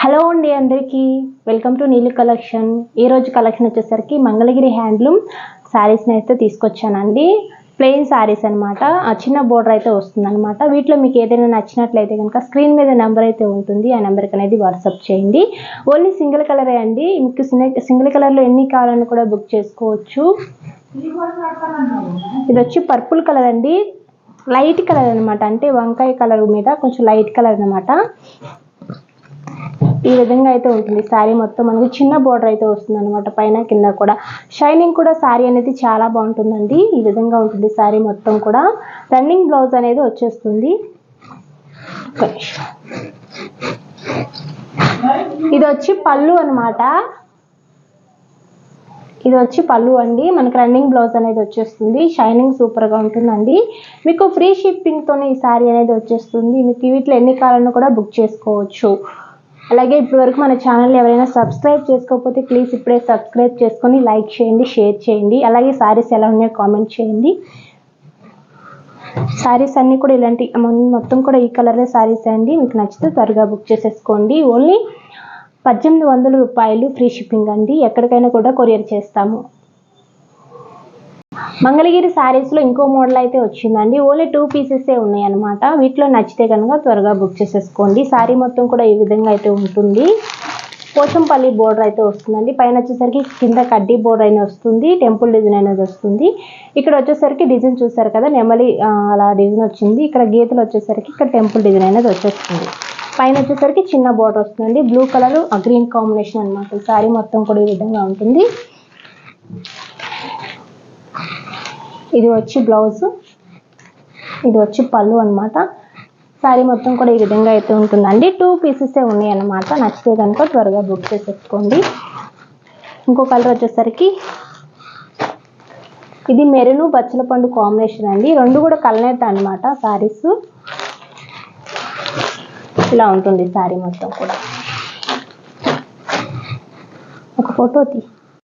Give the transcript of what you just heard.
Hello అండి అందరికీ. Welcome to నీళ్ళు కలెక్షన్. ఈరోజు కలెక్షన్ వచ్చేసరికి మంగళగిరి హ్యాండ్లూమ్ శారీస్ని అయితే తీసుకొచ్చానండి. ప్లెయిన్ శారీస్ అనమాట ఆ చిన్న బోర్డర్ అయితే వస్తుందన్నమాట. వీటిలో మీకు ఏదైనా నచ్చినట్లయితే కనుక స్క్రీన్ మీద నెంబర్ అయితే ఉంటుంది. ఆ నెంబర్కి అనేది వాట్సాప్ చేయండి. ఓన్లీ సింగిల్ కలరే అండి. మీకు సింగిల్ కలర్లో ఎన్ని కావాలని కూడా బుక్ చేసుకోవచ్చు. ఇది వచ్చి పర్పుల్ కలర్ అండి. లైట్ కలర్ అనమాట అంటే వంకాయ కలర్ మీద కొంచెం లైట్ కలర్ అనమాట ఈ విధంగా అయితే ఉంటుంది. శారీ మొత్తం మనకి చిన్న బోర్డర్ అయితే వస్తుంది అనమాట పైన కింద కూడా. షైనింగ్ కూడా శారీ అనేది చాలా బాగుంటుందండి. ఈ విధంగా ఉంటుంది శారీ మొత్తం కూడా. రన్నింగ్ బ్లౌజ్ అనేది వచ్చేస్తుంది. ఇది వచ్చి పళ్ళు అనమాట ఇది వచ్చి పళ్ళు అండి. మనకి రన్నింగ్ బ్లౌజ్ అనేది వచ్చేస్తుంది. షైనింగ్ సూపర్గా ఉంటుందండి. మీకు ఫ్రీ షిప్పింగ్తోనే ఈ శారీ అనేది వచ్చేస్తుంది. మీకు వీటిలో ఎన్ని కావాలన్నా కూడా బుక్ చేసుకోవచ్చు. అలాగే ఇప్పటివరకు మన ఛానల్ ఎవరైనా సబ్స్క్రైబ్ చేసుకోకపోతే ప్లీజ్ ఇప్పుడే సబ్స్క్రైబ్ చేసుకొని లైక్ చేయండి షేర్ చేయండి. అలాగే శారీస్ ఎలా ఉన్నాయో కామెంట్ చేయండి. శారీస్ అన్నీ కూడా ఇలాంటి మొత్తం కూడా ఈ కలరే శారీస్ అండి. మీకు నచ్చితే త్వరగా బుక్ చేసేసుకోండి. ఓన్లీ పద్దెనిమిది వందల రూపాయలు ఫ్రీ షిప్పింగ్ అండి. ఎక్కడికైనా కూడా కొరియర్ చేస్తాము. మంగళగిరి శారీస్లో ఇంకో మోడల్ అయితే వచ్చిందండి. ఓన్లీ టూ పీసెసే ఉన్నాయి అనమాట వీటిలో నచ్చితే కనుక త్వరగా బుక్ చేసేసుకోండి. శారీ మొత్తం కూడా ఈ విధంగా అయితే ఉంటుంది. పోచంపల్లి బోర్డర్ అయితే వస్తుందండి. పైన వచ్చేసరికి కింద కడ్డీ బోర్డర్ అయినా వస్తుంది. టెంపుల్ డిజైన్ అనేది వస్తుంది. ఇక్కడ వచ్చేసరికి డిజైన్ చూసారు కదా నెమలి అలా డిజైన్ వచ్చింది. ఇక్కడ గీతలు వచ్చేసరికి ఇక్కడ టెంపుల్ డిజైన్ అనేది వచ్చేస్తుంది. పైన వచ్చేసరికి చిన్న బోర్డర్ వస్తుందండి. బ్లూ కలర్ గ్రీన్ కాంబినేషన్ అనమాట శారీ మొత్తం కూడా ఈ విధంగా ఉంటుంది. ఇది వచ్చి బ్లౌజ్. ఇది వచ్చి పళ్ళు అనమాట శారీ మొత్తం కూడా ఈ విధంగా అయితే ఉంటుందండి. టూ పీసెసే ఉన్నాయి అనమాట నచ్చితే కనుక త్వరగా బుక్ చేసేసుకోండి. ఇంకో కలర్ వచ్చేసరికి ఇది మెరును బచ్చల పండు కాంబినేషన్ అండి రెండు కూడా కలనేత అనమాట శారీస్ ఇలా ఉంటుంది శారీ మొత్తం కూడా. ఒక ఫోటో తీ